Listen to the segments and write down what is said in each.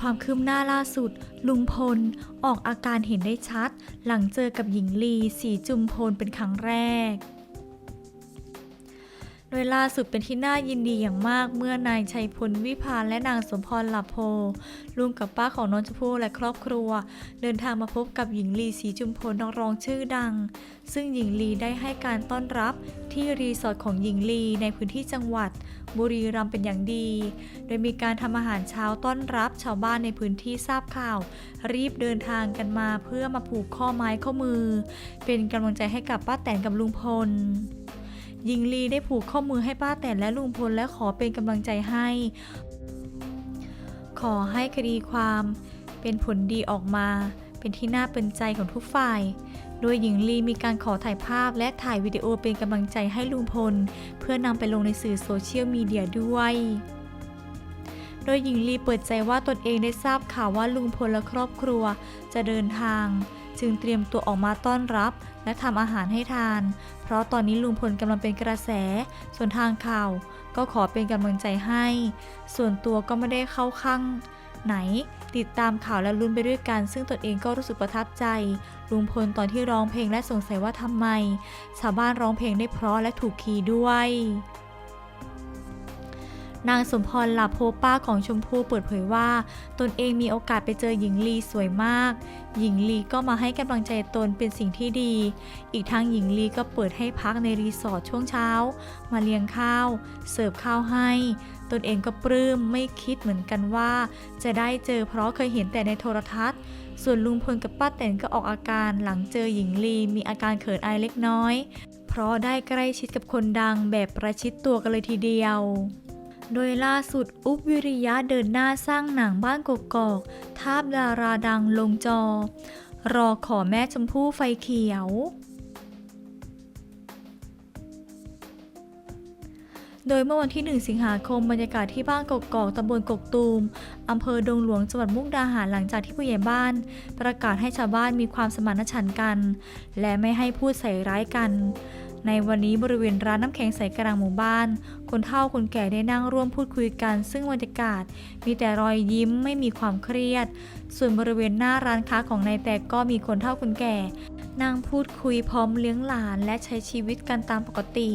ความคืบหน้าล่าสุด ลุงพล ออกอาการเห็นได้ชัด หลังเจอกับหญิงลีสีจุมพลเป็นครั้งแรก โดยล่าสุดเป็นที่น่ายินดีอย่างมากเมื่อนายชัยพลวิพานและนางสมพรหลับโพลุงกับป้าของน้องชมพู่และครอบครัว เดินทางมาพบกับหญิงลีสีจุมพลนักร้องชื่อดัง ซึ่งหญิงลีได้ให้การต้อนรับที่รีสอร์ทของหญิงลีในพื้นที่จังหวัด บุรีรัมย์เป็นอย่างดี โดยมีการทำอาหารเช้าต้อนรับชาวบ้านในพื้นที่ทราบข่าว รีบเดินทางกันมาเพื่อมาผูกข้อไม้ข้อมือ เป็นกำลังใจให้กับป้าแตนกับลุงพล หญิงลีได้ผูกข้อมือให้ป้าแตนและลุงพลและขอเป็นกำลังใจให้ ขอให้คดีความ เป็นผลดีออกมา เป็นที่น่าเป็นใจของทุกฝ่าย โดยหญิงลีมีการขอถ่ายภาพและถ่ายวิดีโอเป็นกำลังใจให้ลุงพล เพื่อนำไปลงในสื่อโซเชียลมีเดียด้วยโดยหญิงลีเปิดใจว่าตนเองได้ทราบข่าวว่าลุงพลและครอบครัวจะเดินทาง จึงเตรียมตัวออกมาต้อนรับ และทำอาหารให้ทาน เพราะตอนนี้ลุงพลกำลังเป็นกระแส ส่วนทางข่าว ก็ขอเป็นกำลังใจให้ ส่วนตัวก็ไม่ได้เข้าข้างไหน ติดตามข่าวและลุ้นไปด้วยกัน ซึ่งตนเองก็รู้สึกประทับใจ ลุงพลตอนที่ร้องเพลงและสงสัยว่าทำไม ชาวบ้านร้องเพลงได้เพราะและถูกคีย์ด้วย นางสมพรหลับโพป้าของชมพู่เปิดเผยว่า ตนเองมีโอกาสไปเจอหญิงลีสวยมาก หญิงลีก็มาให้กำลังใจตนเป็นสิ่งที่ดี อีกทั้งหญิงลีก็เปิดให้พักในรีสอร์ทช่วงเช้า มาเลี้ยงข้าว เสิร์ฟข้าวให้ ตนเองก็ปลื้มไม่คิดเหมือนกันว่า จะได้เจอเพราะเคยเห็นแต่ในโทรทัศน์ ส่วนลุงพลกับป้าแตนก็ออกอาการหลังเจอหญิงลีมีอาการเขินอายเล็กน้อย เพราะได้ใกล้ชิดกับคนดังแบบประชิดตัวกันเลยทีเดียว โดยล่าสุดอุ๊บวิริยะเดินหน้าสร้างหนังบ้านกกอกทาบดาราดังลงจอ รอขอแม่ชมพู่ไฟเขียวโดยเมื่อวันที่ 1 สิงหาคมบรรยากาศที่บ้านกกอกตำบลกกตูมอำเภอดงหลวงจังหวัดมุกดาหารหลังจากที่ผู้ใหญ่บ้าน ประกาศให้ชาวบ้านมีความสมานฉันท์กัน และไม่ให้พูดใส่ร้ายกัน ในวันนี้บริเวณร้านน้ำแข็งใสกลางหมู่บ้าน คนเฒ่าคนแก่ได้นั่งร่วมพูดคุยกัน ซึ่งบรรยากาศ มีแต่รอยยิ้มไม่มีความเครียด ส่วนบริเวณหน้าร้านค้าของนายแต่ก็มีคนเฒ่าคนแก่ นั่งพูดคุยพร้อมเลี้ยงหลานและใช้ชีวิตกันตามปกติ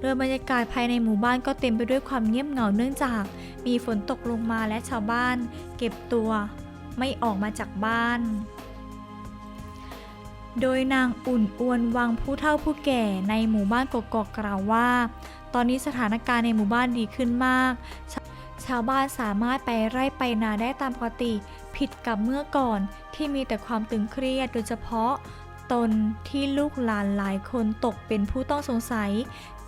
โดยบรรยากาศภายในหมู่บ้านก็เต็มไปด้วยความเงียบเหงาเนื่องจาก มีฝนตกลงมาและชาวบ้าน เก็บตัว ไม่ออกมาจากบ้าน โดยนางอุ่นอวนวังผู้เฒ่าผู้แก่ในหมู่บ้านกกอกกล่าวว่า ตอนนี้สถานการณ์ในหมู่บ้านดีขึ้นมากชาชาวบ้านสามารถไปไร่ไปนาได้ตามปกติ ผิดกับเมื่อก่อนที่มีแต่ความตึงเครียดโดยเฉพาะตนที่ลูกหลานหลายคนตกเป็นผู้ต้องสงสัย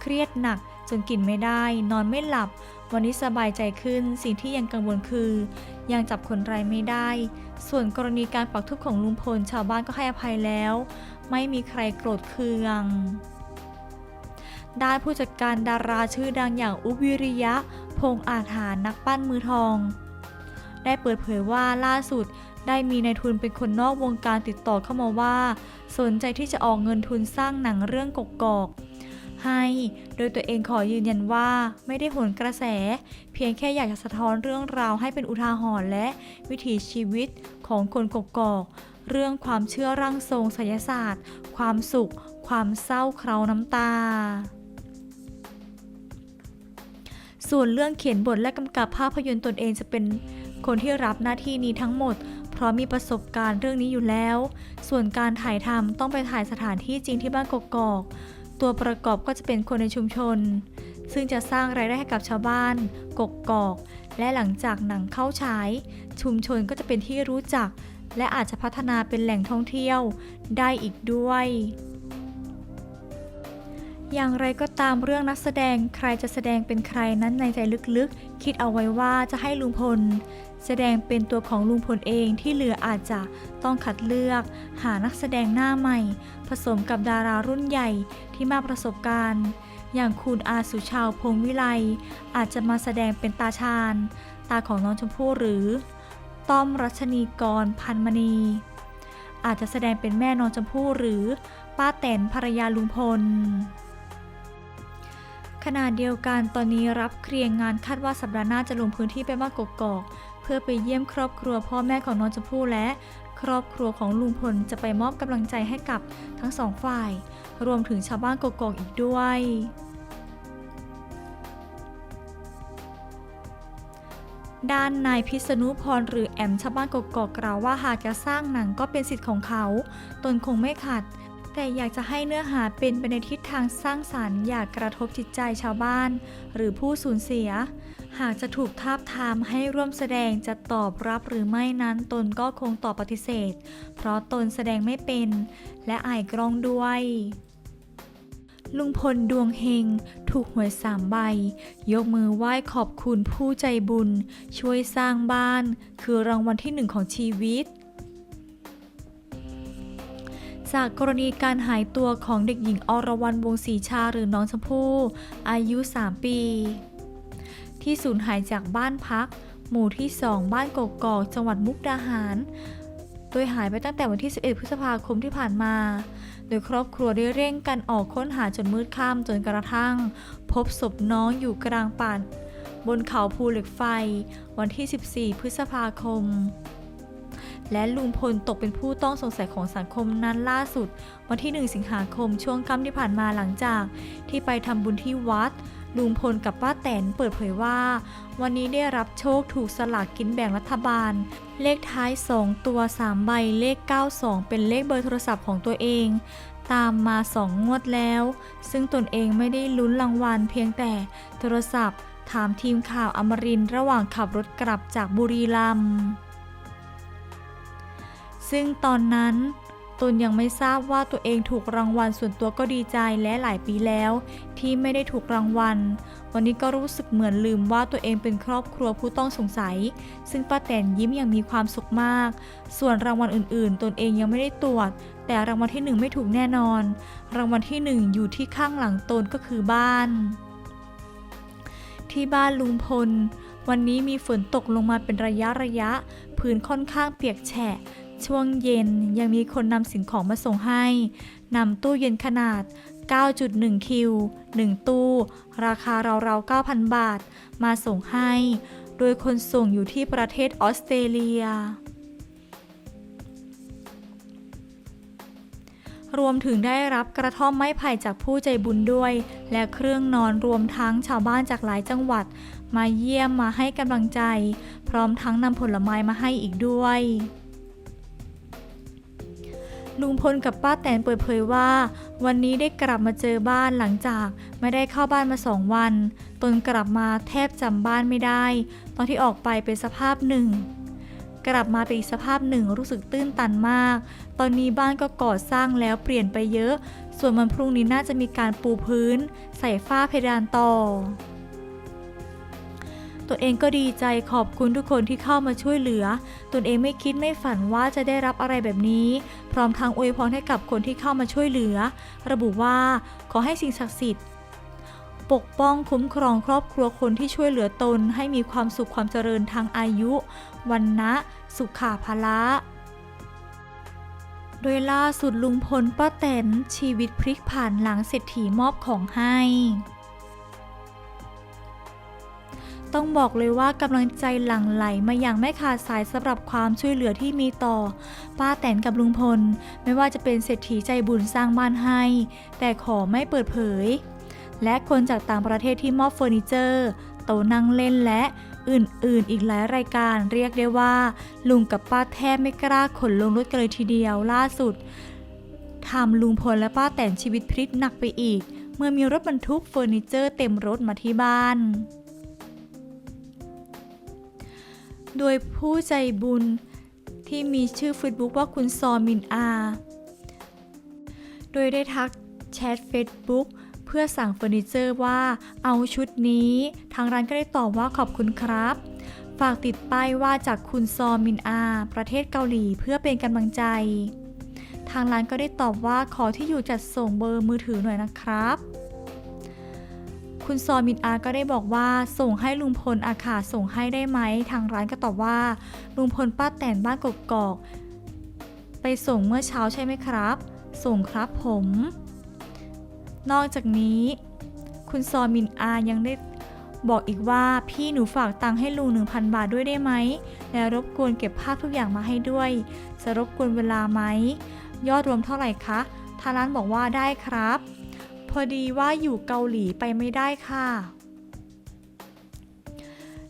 เครียดหนักจนกินไม่ได้ นอนไม่หลับ วันนี้สบายใจขึ้นสิ่งที่ยังกังวลคือ ยังจับคนร้ายไม่ได้ ส่วนกรณีการปักทุบของลุงพลชาวบ้านก็ให้อภัยแล้ว ไม่มีใครโกรธเคืองด้านผู้จัดการดาราชื่อดังอย่างอุบวิริยะ พงอาถานนักปั้นมือทอง ได้เปิดเผยว่าล่าสุดได้มีนายทุนเป็นคนนอกวงการติดต่อเข้ามาว่า สนใจที่จะออกเงินทุนสร้างหนังเรื่องกกอก ให้ โดยตัวเองขอยืนยันว่าไม่ได้โหนกระแส เพียงแค่อยากจะสะท้อนเรื่องราวให้เป็นอุทาหรณ์และวิถีชีวิตของคนกกอก เรื่องความเชื่อร่างทรงไสยศาสตร์ ความสุข ความเศร้าเคราน้ำตาส่วนเรื่องเขียนบทและกำกับภาพยนตร์ตนเองจะเป็นคนที่รับหน้าที่นี้ทั้งหมด เพราะมีประสบการณ์เรื่องนี้อยู่แล้ว ส่วนการถ่ายทำต้องไปถ่ายสถานที่จริงที่บ้านกกอก ตัวประกอบก็จะเป็นคนในชุมชน ซึ่งจะสร้างรายได้ให้กับชาวบ้านกกอก และหลังจากหนังเข้าฉาย ชุมชนก็จะเป็นที่รู้จัก และอาจจะพัฒนาเป็นแหล่งท่องเที่ยวได้อีกด้วย อย่างไรก็ตามเรื่องนักแสดงใครจะแสดงเป็นใครนั้นในใจลึกๆ คิดเอาไว้ว่าจะให้ลุงพล แสดงเป็นตัวของลุงพลเองที่เหลืออาจจะต้องคัดเลือก หานักแสดงหน้าใหม่ ผสมกับดารารุ่นใหญ่ที่มากประสบการณ์ อย่างคุณอาสุชาวพงวิไลอาจจะมาแสดงเป็นตาชาญ ตาของน้องชมพู่หรือ ต้อมรัชนีกรพันมณี อาจจะแสดงเป็นแม่น้องชมพู่หรือป้าแตนภรรยาลุงพล ขณะเดียวกันตอนนี้รับเคลียร์งานคาดว่าสัปดาห์หน้าจะลงพื้นที่ไปบ้านกกอกเพื่อไปเยี่ยมครอบครัวพ่อแม่ของน้องชมพู่และครอบครัวของลุงพลจะไปมอบกำลังใจให้กับทั้งสองฝ่าย รวมถึงชาวบ้านกกอกอีกด้วย ด้านนายพิษณุพรหรือแอมชาวบ้านกกอกกล่าวว่าหากจะสร้างหนังก็เป็นสิทธิ์ของเขา ตนคงไม่ขัด แต่อยากจะให้เนื้อหาเป็นไปในทิศทางสร้างสรรค์อย่ากกระทบจิตใจชาวบ้าน หรือผู้สูญเสีย หากจะถูกทาบทามให้ร่วมแสดงจะตอบรับหรือไม่นั้นตนก็คงตอบปฏิเสธ เพราะตนแสดงไม่เป็น และอายกล้องด้วยลุงพลดวงเฮง ถูกหวยสามใบ ยกมือไหว้ขอบคุณผู้ใจบุญ ช่วยสร้างบ้าน คือรางวัลที่หนึ่งของชีวิต จากกรณีการหายตัวของเด็กหญิงอรวรรณวงศรีชาหรือน้องชมพู่อายุ 3 ปี ที่สูญหายจากบ้านพัก หมู่ที่ 2 บ้านกกอกจังหวัดมุกดาหาร โดยหายไปตั้งแต่วันที่ 11 พฤษภาคมที่ผ่านมา โดยครอบครัวได้เร่งกันออกค้นหาจนมืดค่ำจนกระทั่ง พบศพน้องอยู่กลางป่าบนเขาภูเหล็กไฟ วันที่ 14 พฤษภาคม และลุงพลตกเป็นผู้ต้องสงสัยของสังคมนั้นล่าสุด วันที่ 1 สิงหาคมช่วงค่ำที่ผ่านมาหลังจาก ที่ไปทำบุญที่วัด ลุงพลกับป้าแตนเปิดเผยว่า วันนี้ได้รับโชคถูกสลากกินแบ่งรัฐบาล เลขท้าย 2 ตัว 3 ใบเลข 92 เป็นเลขเบอร์โทรศัพท์ของตัวเองตามมา 2 งวดแล้ว ซึ่งตนเองไม่ได้ลุ้นรางวัลเพียงแต่โทรศัพท์ ถามทีมข่าวอมรินระหว่างขับรถกลับจากบุรีรัมย์ ซึ่งตอนนั้นตนยังไม่ทราบว่าตัวเองถูกรางวัลส่วนตัวก็ดีใจและหลายปีแล้ว ที่ไม่ได้ถูกรางวัล วันนี้ก็รู้สึกเหมือนลืมว่าตัวเองเป็นครอบครัวผู้ต้องสงสัย ซึ่งป้าแตนยิ้มอย่างมีความสุขมาก ส่วนรางวัลอื่นๆ ตนเองยังไม่ได้ตรวจ แต่รางวัลที่หนึ่งไม่ถูกแน่นอน รางวัลที่หนึ่งอยู่ที่ข้างหลังตนก็คือบ้าน ที่บ้านลุงพล วันนี้มีฝนตกลงมาเป็นระยะระยะ พื้นค่อนข้างเปียกแฉะ ช่วงเย็นยังมีคนนำสิ่งของมาส่งให้นำตู้เย็นขนาด 9.1 คิว 1 ตู้ ราคาราวๆ 9,000 บาท มาส่งให้ โดยคนส่งอยู่ที่ประเทศออสเตรเลีย รวมถึงได้รับกระท่อมไม้ไผ่จากผู้ใจบุญด้วย และเครื่องนอนรวมทั้งชาวบ้านจากหลายจังหวัด มาเยี่ยมมาให้กำลังใจ พร้อมทั้งนำผลไม้มาให้อีกด้วย ลุงพลกับป้าแตนเปิดเผยว่า วันนี้ได้กลับมาเจอบ้านหลังจากไม่ได้เข้าบ้านมาสองวัน ตนกลับมาแทบจำบ้านไม่ได้ ตอนที่ออกไปเป็นสภาพหนึ่ง กลับมาเป็นอีกสภาพหนึ่งรู้สึกตื้นตันมาก ตอนนี้บ้านก็ก่อสร้างแล้วเปลี่ยนไปเยอะ ส่วนวันพรุ่งนี้น่าจะมีการปูพื้น ใส่ฝ้าเพดานต่อ ตัวเองก็ดีใจขอบคุณทุกคนที่เข้ามาช่วยเหลือ ตนเองไม่คิดไม่ฝันว่าจะได้รับอะไรแบบนี้ พร้อมทั้งอวยพรให้กับคนที่เข้ามาช่วยเหลือ ระบุว่าขอให้สิ่งศักดิ์สิทธิ์ปกป้องคุ้มครองครอบครัวคนที่ช่วยเหลือตน ให้มีความสุขความเจริญทางอายุ วันนะสุขาภละโดยล่าสุดลุงพลป้าแตนชีวิตพลิกผันหลังเศรษฐีมอบของให้ ต้องบอกเลยว่ากำลังใจหลั่งไหลมาอย่างไม่ขาดสายสำหรับความช่วยเหลือที่มีต่อ ป้าแตนกับลุงพล ไม่ว่าจะเป็นเศรษฐีใจบุญสร้างบ้านให้ แต่ขอไม่เปิดเผย และคนจากต่างประเทศที่มอบเฟอร์นิเจอร์ โตนั่งเล่นและอื่นๆ อีกหลายรายการเรียกได้ว่า ลุงกับป้าแทบไม่กล้าขนลงรถกันเลยทีเดียวล่าสุดทำลุงพลและป้าแตนชีวิตพลิกหนักไปอีก เมื่อมีรถบรรทุกเฟอร์นิเจอร์เต็มรถมาที่บ้าน โดยผู้ใจบุญที่มีชื่อ Facebook ว่าคุณซอมินอา โดยได้ทักแชท Facebook เพื่อสั่งเฟอร์นิเจอร์ว่าเอาชุดนี้ ทางร้านก็ได้ตอบว่าขอบคุณครับ ฝากติดป้ายว่าจากคุณซอมินอา ประเทศเกาหลีเพื่อเป็นกำลังใจ ทางร้านก็ได้ตอบว่าขอที่อยู่จัดส่งเบอร์มือถือหน่อยนะครับ คุณซอมินอาก็ได้บอกว่า ส่งให้ลุงพลอาขาส่งให้ได้ไหม ทางร้านก็ตอบว่า ลุงพลป้าแตนบ้านกกอก ไปส่งเมื่อเช้าใช่ไหมครับ ส่งครับผม นอกจากนี้ คุณซอมินอายังได้บอกอีกว่าพี่หนูฝากตังค์ให้ลุง 1,000 บาทด้วยได้ไหม และรบกวนเก็บภาพทุกอย่างมาให้ด้วย จะรบกวนเวลาไหม ยอดรวมเท่าไหร่คะ ทางร้านบอกว่าได้ครับ พอดีว่าอยู่เกาหลีไปไม่ได้ค่ะ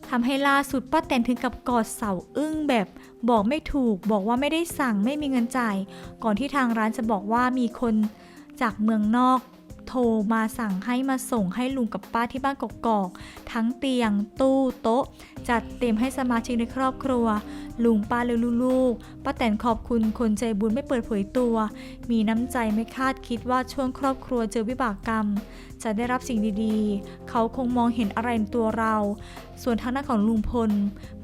ทำให้ล่าสุดป้าแตนถึงกับกอดเสาอึ้งแบบ บอกไม่ถูก บอกว่าไม่ได้สั่งไม่มีเงินจ่าย ก่อนที่ทางร้านจะบอกว่ามีคนจากเมืองนอก โทรมาสั่งให้มาส่งให้ลุงกับป้าที่บ้านกกอกๆทั้งเตียง ตู้โต๊ะ จัดเต็มให้สมาชิกในครอบครัว ลุงป้าและลูกๆป้าแตนขอบคุณคนใจบุญไม่เปิดเผยตัว มีน้ำใจไม่คาดคิดว่าช่วงครอบครัวเจอวิบากกรรมจะได้รับสิ่งดีๆ เขาคงมองเห็นอะไรในตัวเรา ส่วนทางด้านของลุงพล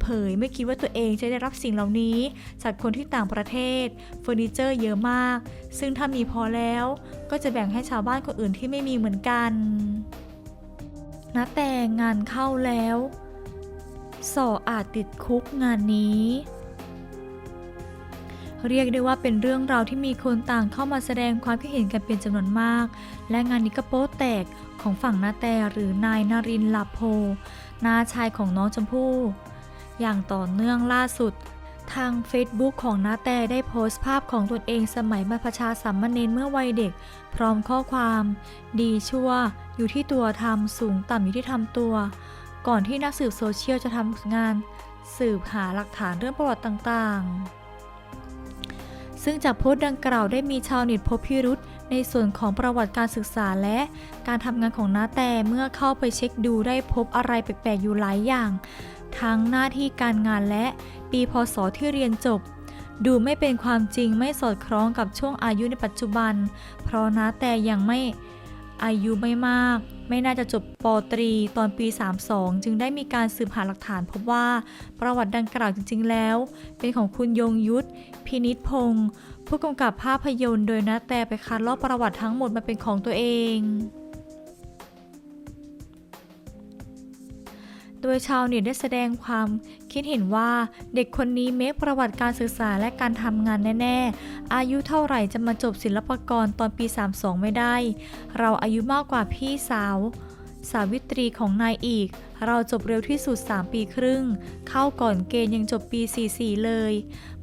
เผยไม่คิดว่าตัวเองจะได้รับสิ่งเหล่านี้ จากคนที่ต่างประเทศเฟอร์นิเจอร์เยอะมาก ซึ่งถ้ามีพอแล้ว ก็จะแบ่งให้ชาวบ้านคนอื่นที่ไม่มีเหมือนกันนะแต่งานเข้าแล้วสออาจติดคุกงานนี้ เรียกได้ว่าเป็นเรื่องราวที่มีคนต่างเข้ามาแสดงความคิดเห็นกันเป็นจำนวนมาก และงานนี้ก็โป๊แตกของฝั่งนาแต่หรือนายนารินลับโพนาชายของน้องชมพู่ อย่างต่อเนื่องล่าสุด ทาง Facebook ของนาแต่ได้โพสต์ภาพของตนเองสมัยบรรพชาสามเณรเมื่อวัยเด็ก พร้อมข้อความ ดีชั่ว อยู่ที่ตัวทำสูงต่ำอยู่ที่ทำตัว ก่อนที่นักสืบโซเชียลจะทำงาน สืบหาหลักฐานเรื่องประวัติต่างๆ ซึ่งจากโพสต์ดังกล่าวได้มีชาวเน็ตพบพิรุษในส่วนของประวัติการศึกษาและการทำงานของน้าแต่เมื่อเข้าไปเช็คดูได้พบอะไรแปลกๆอยู่หลายอย่าง ทั้งหน้าที่การงานและปีพศที่เรียนจบ ดูไม่เป็นความจริงไม่สอดคล้องกับช่วงอายุในปัจจุบัน เพราะน้าแต่ยังไม่อายุไม่มาก ไม่น่าจะจบปตรี ตอนปี 32 จึงได้มีการสืบหาหลักฐานพบว่าประวัติดังกล่าวจริง ๆ แล้ว เป็นของคุณยงยุทธ พินิษพงศ์ผู้กำกับภาพยนตร์โดยนะแต่ไปคัดลอกประวัติทั้งหมดมาเป็นของตัวเองโดยชาวเน็ตได้แสดงความ คิดเห็นว่าเด็กคนนี้เมคประวัติการศึกษาและการทำงานแน่ๆ อายุเท่าไหร่จะมาจบศิลปากรตอนปี 32 ไม่ได้ เราอายุมากกว่าพี่สาว สาวิตรีของนายอีก เราจบเร็วที่สุด 3 ปีครึ่ง เข้าก่อนเกณฑ์ยังจบปี 44 เลย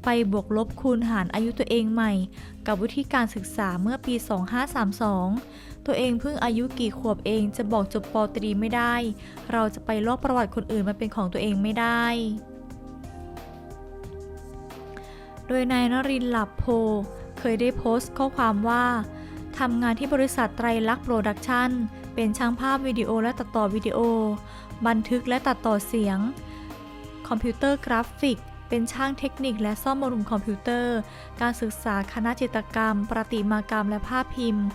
ไปบวกลบคูณหารอายุตัวเองใหม่ กับวิธีการศึกษาเมื่อปี 2532 ตัวเองเพิ่งอายุกี่ขวบเองจะบอกจบปตรีไม่ได้ เราจะไปลอกประวัติคนอื่นมาเป็นของตัวเองไม่ได้ โดยนายนรินทร์หลับโพ เคยได้โพสต์ข้อความว่าทำงานที่บริษัทไตรลักษณ์โปรดักชั่น เป็นช่างภาพวิดีโอและตัดต่อวิดีโอ บันทึกและตัดต่อเสียง คอมพิวเตอร์กราฟิก เป็นช่างเทคนิคและซ่อมบำรุงคอมพิวเตอร์ การศึกษาคณะจิตรกรรม ประติมากรรมและภาพพิมพ์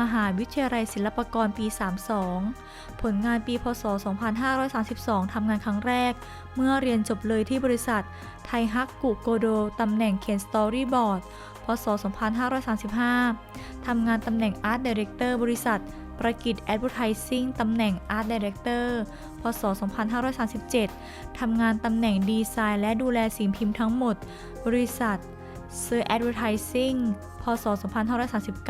มหาวิทยาลัยศิลปากรปี 32 ผลงานปีพศ 2532 ทำงานครั้งแรก เมื่อเรียนจบเลยที่บริษัท ไทฮักกุโกโด ตำแหน่งเขียนสตอรี่บอร์ด พศ 2535 ทำงานตำแหน่ง Art Director บริษัท ประกิจ Advertising ตำแหน่ง Art Director พศ 2537 ทำงานตำแหน่งดีไซน์และดูแลสิ่งพิมพ์ทั้งหมด บริษัท Sir Advertising ศ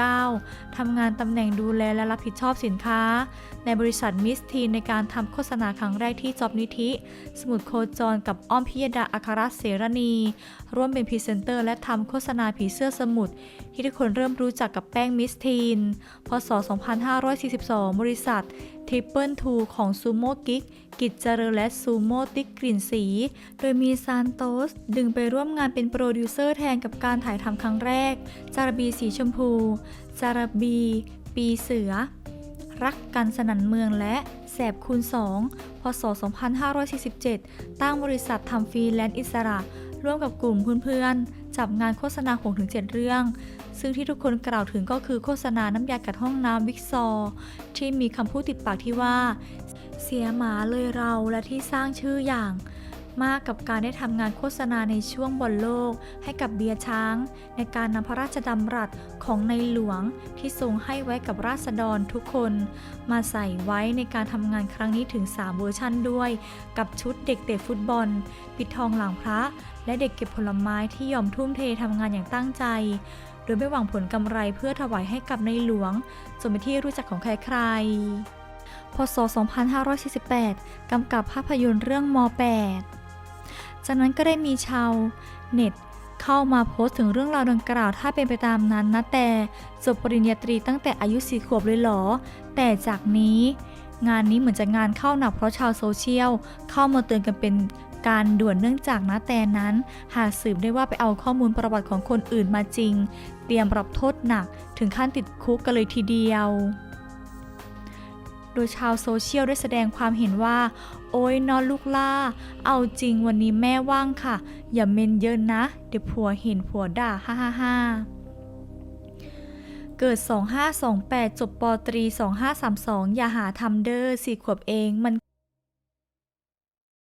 2539 ทำงานตำแหน่งดูแลและรับผิดชอบสินค้า ในบริษัทมิสทีนในการทำโฆษณาครั้งแรกที่จอบนิธิ สมุดโคจรกับอ้อมพิยดาอัครเสรณี ร่วมเป็นพรีเซนเตอร์และทำโฆษณาผีเสื้อสมุด ที่ทุกคนเริ่มรู้จักกับแป้งมิสทีน พศ 2542 บริษัท ทริปเปิลทูของซูโม่กิกกิจเจริญและซูโม่ติ๊กกลิ่นสี โดยมีซานโตส ดึงไปร่วมงานเป็นโปรดิวเซอร์แทนกับการถ่ายทำครั้งแรก จารบีสีชมพู จารบี ปีเสือ รักกันสนันเมืองและแสบคูณ2พศ 2547 ตั้งบริษัททำฟรีแลนซ์อิสระ ร่วมกับกลุ่มเพื่อนๆ จับงานโฆษณา 6-7 เรื่อง ซึ่งที่ทุกคนกล่าวถึงก็คือโฆษณาน้ำยากัดห้องน้ำวิกซอร์ที่มีคำพูดติดปากที่ว่า เสียหมาเลยเราและที่สร้างชื่ออย่าง มากกับการได้ทำงานโฆษณาในช่วงบอลโลก ให้กับเบียร์ช้าง ในการนำพระราชดำรัสของในหลวงที่ทรงให้ไว้กับราษฎรทุกคน มาใส่ไว้ในการทำงานครั้งนี้ถึง 3 เวอร์ชั่นด้วย กับชุดเด็กเตะฟุตบอล ปิดทองหลังพระ และเด็กเก็บผลไม้ที่ยอมทุ่มเททำงานอย่างตั้งใจโดยไม่หวังผลกำไรเพื่อถวายให้กับในหลวงจนเป็นที่รู้จักของใครๆพพศ2548 กำกับภาพยนตร์เรื่องม .8 จากนั้นก็ได้มีชาวเน็ตเข้ามาโพสต์ถึงเรื่องราวดังกล่าวถ้าเป็นไปตามนั้นนะแต่จบปริญญาตรีตั้งแต่อายุสี่ขวบเลยเหรอ แต่จากนี้ งานนี้เหมือนจะงานเข้าหนักเพราะชาวโซเชียลเข้ามาเตือนกันเป็นการด่วนเนื่องจากนะแต่นั้น หากสืบได้ว่าไปเอาข้อมูลประวัติของคนอื่นมาจริง เตรียมรับโทษหนักถึงขั้นติดคุกกันเลยทีเดียว โดยชาวโซเชียลได้แสดงความเห็นว่า อ้ยนอนลูกล่า เอาจริงวันนี้แม่ว่างค่ะ อย่าเมนเยินนะ เดี๋ยวผัวเห็นผัวด่าฮ่าฮ่าฮ่าเกิด 2528 จบปตรี 2532 อย่าหาทำเด้อสี่ขวบเองมัน